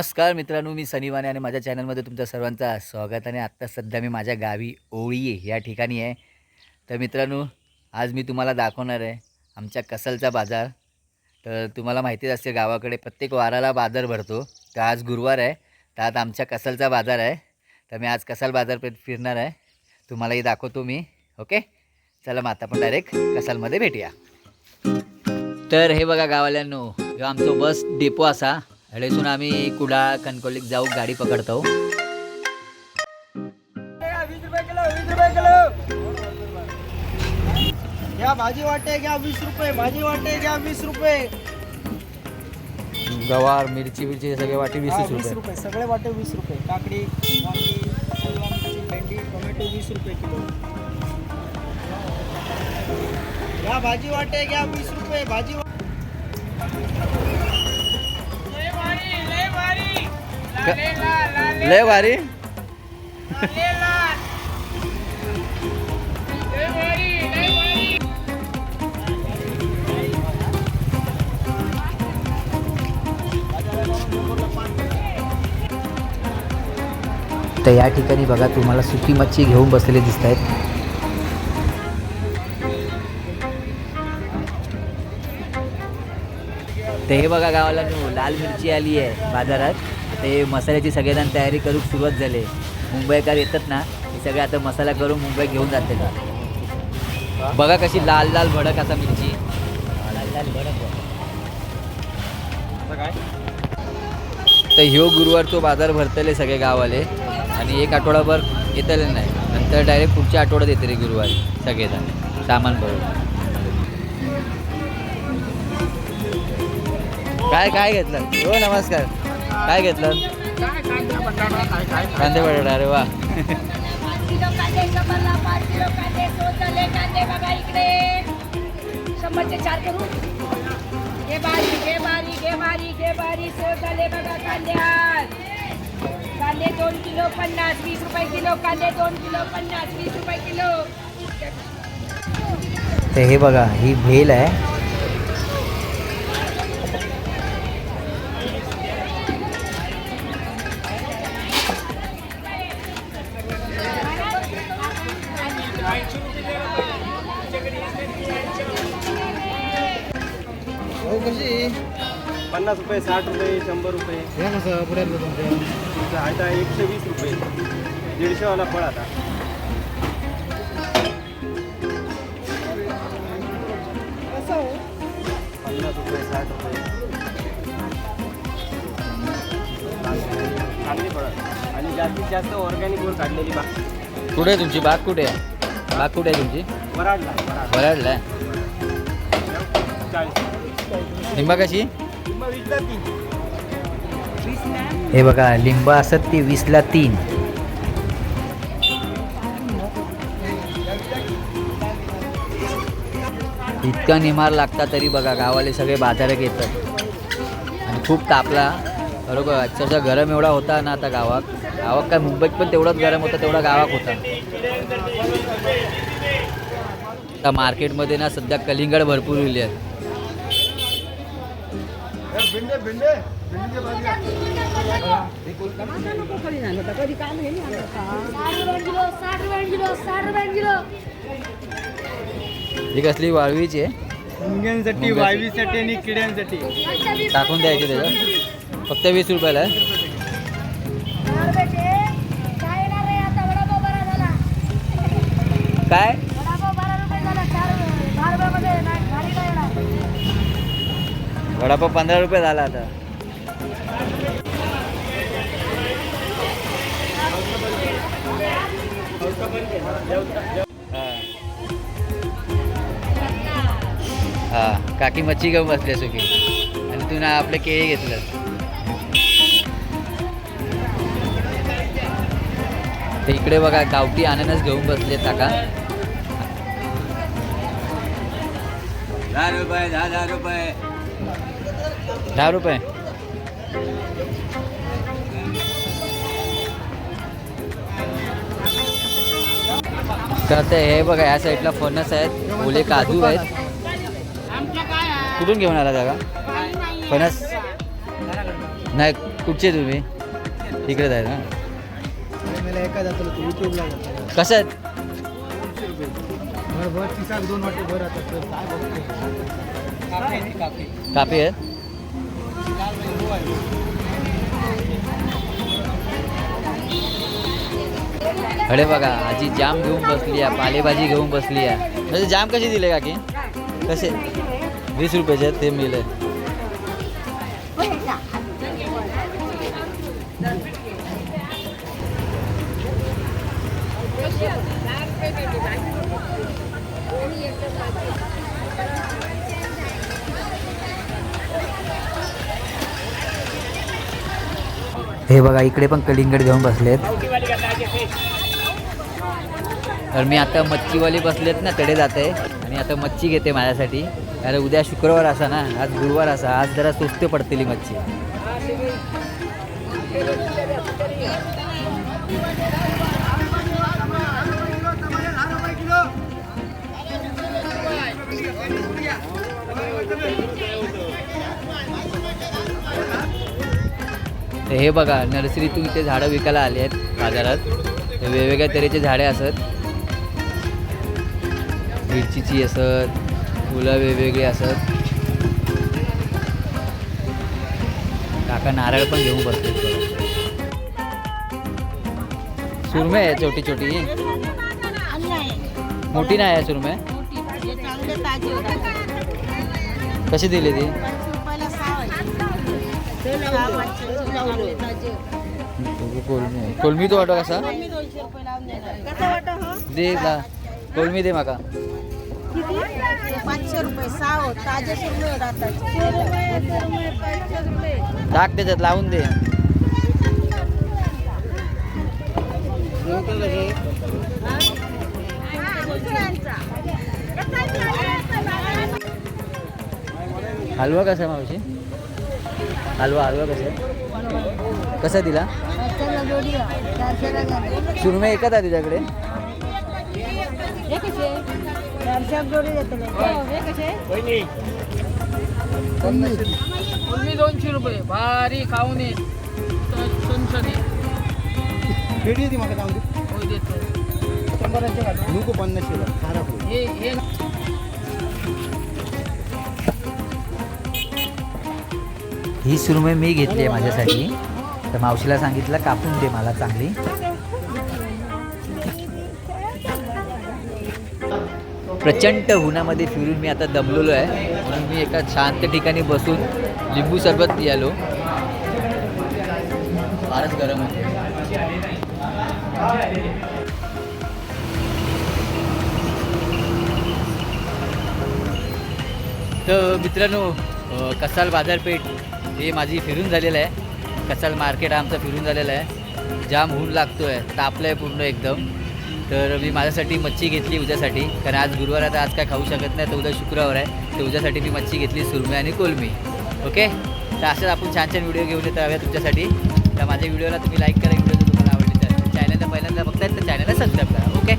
नमस्कार मित्रांनो मी सनीवाने आणि माझ्या चॅनलमध्ये तुमच्या सर्वांचं स्वागत आणि आत्ता सध्या मी माझ्या गावी ओळी या ठिकाणी आहे. तर मित्रांनो आज मी तुम्हाला दाखवणार आहे आमच्या कसलचा बाजार. तर तुम्हाला माहितीच असते गावाकडे प्रत्येक वाराला बाजार भरतो. तर आज गुरुवार आहे तर आज आमच्या कसलचा बाजार आहे. तर मी आज कसल बाजारपेठ फिरणार आहे. तुम्हालाही दाखवतो मी ओके? चला मग आता पण डायरेक्ट कसालमध्ये भेटूया. तर हे बघा गावाल्यांनो आमचं बस डेपो असा हडेसून आम्ही कुडाळ कणकोलीक जाऊ गाडी पकडतो. घ्या भाजी वाटे घ्या वीस रुपये भाजी वाटे घ्या वीस रुपये. गवार मिरची मिरची सगळे वाटी वीस हा, वीस रुपये रुपये सगळे वाटे वीस रुपये. काकडी वांगी वांगी, भेंडी टोमॅटो वीस रुपये किलो. घ्या भाजी वाटे घ्या वीस रुपये भाजी वा- लय भारी. तर या ठिकाणी बघा तुम्हाला सुकी मच्छी घेऊन बसलेले दिसत आहेत ते हे बघा गावाला लाल मिरची आली आहे बाजारात. ते मसाल्याची सगळेजण तयारी करून सुरुवात झाली. मुंबईकर येतात ना हे सगळे आता मसाला करून मुंबईत घेऊन जाते बघा कशी लाल लाल भडक आता मिरची. लाल लाल भडक तर ह्यो गुरुवारचो बाजार भरतले सगळे गाववाले. आणि एक आठवडाभर येतले नाही. नंतर डायरेक्ट पुढच्या आठवड्यात येते रे गुरुवारी सगळेजण. सामान भरून. काय काय घेतलं? हो नमस्कार. काय घेतलं? कांदे बटाटा अरे वा. पाच किलो कांदे शंभरला पाच किलो कांदे सोचले कांदे बघा इकडे शंभरचे चार करू घे बारी घे बारी घे बारी घे बारी सोचले बघा कांद्यात कांदे दोन किलो पन्नास वीस रुपये किलो कांदे दोन किलो पन्नास वीस रुपये किलो तर हे बघा ही भेल आहे. कशी पन्नास रुपये साठ रुपये शंभर रुपये. हे कसं पुढे तुमच्या? तुमचं आहे तर एकशे वीस रुपये. दीडशेवाला फळ आता. पन्नास रुपये साठ रुपये. चांगली फळं आणि जास्तीत जास्त ऑर्गॅनिक वर काढलेली बाग. कुठे आहे तुमची बाग? कुठे आहे? बाग कुठे आहे तुमची? वराडला. वराड वराडला. आहे चाळीस. लिंबा कशी? हे बघा लिंबा असत ती वीसला तीन. इतका निमार लागता तरी बघा गावाले सगळे बाजारात येतात आणि खूप तापला. बरोबर अक्षरशः गरम एवढा होता ना आता गावात. गावात काय मुंबईत पण तेवढाच गरम होता तेवढा गावात होता. आता मार्केटमध्ये ना सध्या कलिंगड भरपूर लिहिले आहेत. ही कसली वाळवीची आहे? मुंग्यांसाठी वायवीसाठी आणि किड्यांसाठी. टाकून द्यायचे त्याच्यात फक्त वीस रुपयाला आहे. काय? वडापाव पंधरा रुपये झाला आता. हा. काकी मच्छी घेऊन बसले सुखी. आणि तू ना आपले केळी घेतलं. ते इकडे बघा गावठी अननस घेऊन बसले काका. दहा रुपये दहा दहा रुपये. दहा रुपये. तर ते हे बघा या साईडला फणस आहेत ओले काजू आहेत. कुठून घेऊन आला जागा फणस? नाही कुठचे तुम्ही? तिकडेच आहे ना. कसं आहेत? कापी आहेत? अरे बघा, आजी जाम घेऊन बसली आहे पालेभाजी घेऊन बसली आहे म्हणजे जाम कशी दिले काकी? कसे? वीस रुपयाचे ते मिळले. हे बघा इकडे पण कलिंगड घेऊन बसलेत. तर मी आता मच्छीवाले बसलेत ना तडे जाते. आणि आता मच्छी घेते माझ्यासाठी. अरे उद्या शुक्रवार असा ना आज गुरुवार असा. आज जरा स्वस्त पडतेली मच्छी. तर हे बघा नर्सरीतून इथे झाडं विकायला आली आहेत बाजारात. वेगवेगळ्या तऱ्हेचे झाडे असत. मिरचीची असत फुलं वेगवेगळी असत. काका नारळ पण घेऊन बसतो सुरमे आहे छोटी छोटी. मोठी नाही आहे सुरमे कशी दिली ती? कोलमी. कोलमी. तो वाटो कसा? दे ला कोलमी दे माका. पाचशे रुपये साव ताजे टाक त्याच्यात लावून दे. हलवा कसा मावशी? हलवा हलवा कसा? आहे कसा दिला? सुरमे एकच आहे तुझ्याकडे? कोणी दोनशे रुपये. भारी खाऊन ये. भेटी शंभराचे नको पन्नासशे खराब होईल ही सुरमई मी घेतली आहे माझ्यासाठी. तर मावशीला सांगितलं कापून दे मला चांगली. प्रचंड उन्हामध्ये फिरून मी आता दमलेलो आहे. म्हणून मी एका शांत ठिकाणी बसून लिंबू सरबत पियालो. फारच गरम होते तर मित्रांनो कसाल बाजारपेठ हे माझी फिरून झालेलं आहे. कसाल मार्केट हा आमचा फिरून झालेला आहे. जाम होऊन लागतो आहे तापलं आहे पूर्ण एकदम. तर मी माझ्यासाठी मच्छी घेतली उद्यासाठी. कारण आज गुरुवार आता आज काय खाऊ शकत नाही तर उद्या शुक्रवार आहे. तर उद्यासाठी मी मच्छी घेतली सुरमी आणि कोलमी. ओके? तर असेच आपण छान छान व्हिडिओ घेऊन येतो हव्या तुमच्यासाठी. तर माझ्या व्हिडिओला तुम्ही लाईक करा व्हिडिओ जर तुम्हाला आवडली तर. चॅनलला पहिल्यांदा बघतायत तर चॅनलला सबस्क्राईब करा. ओके?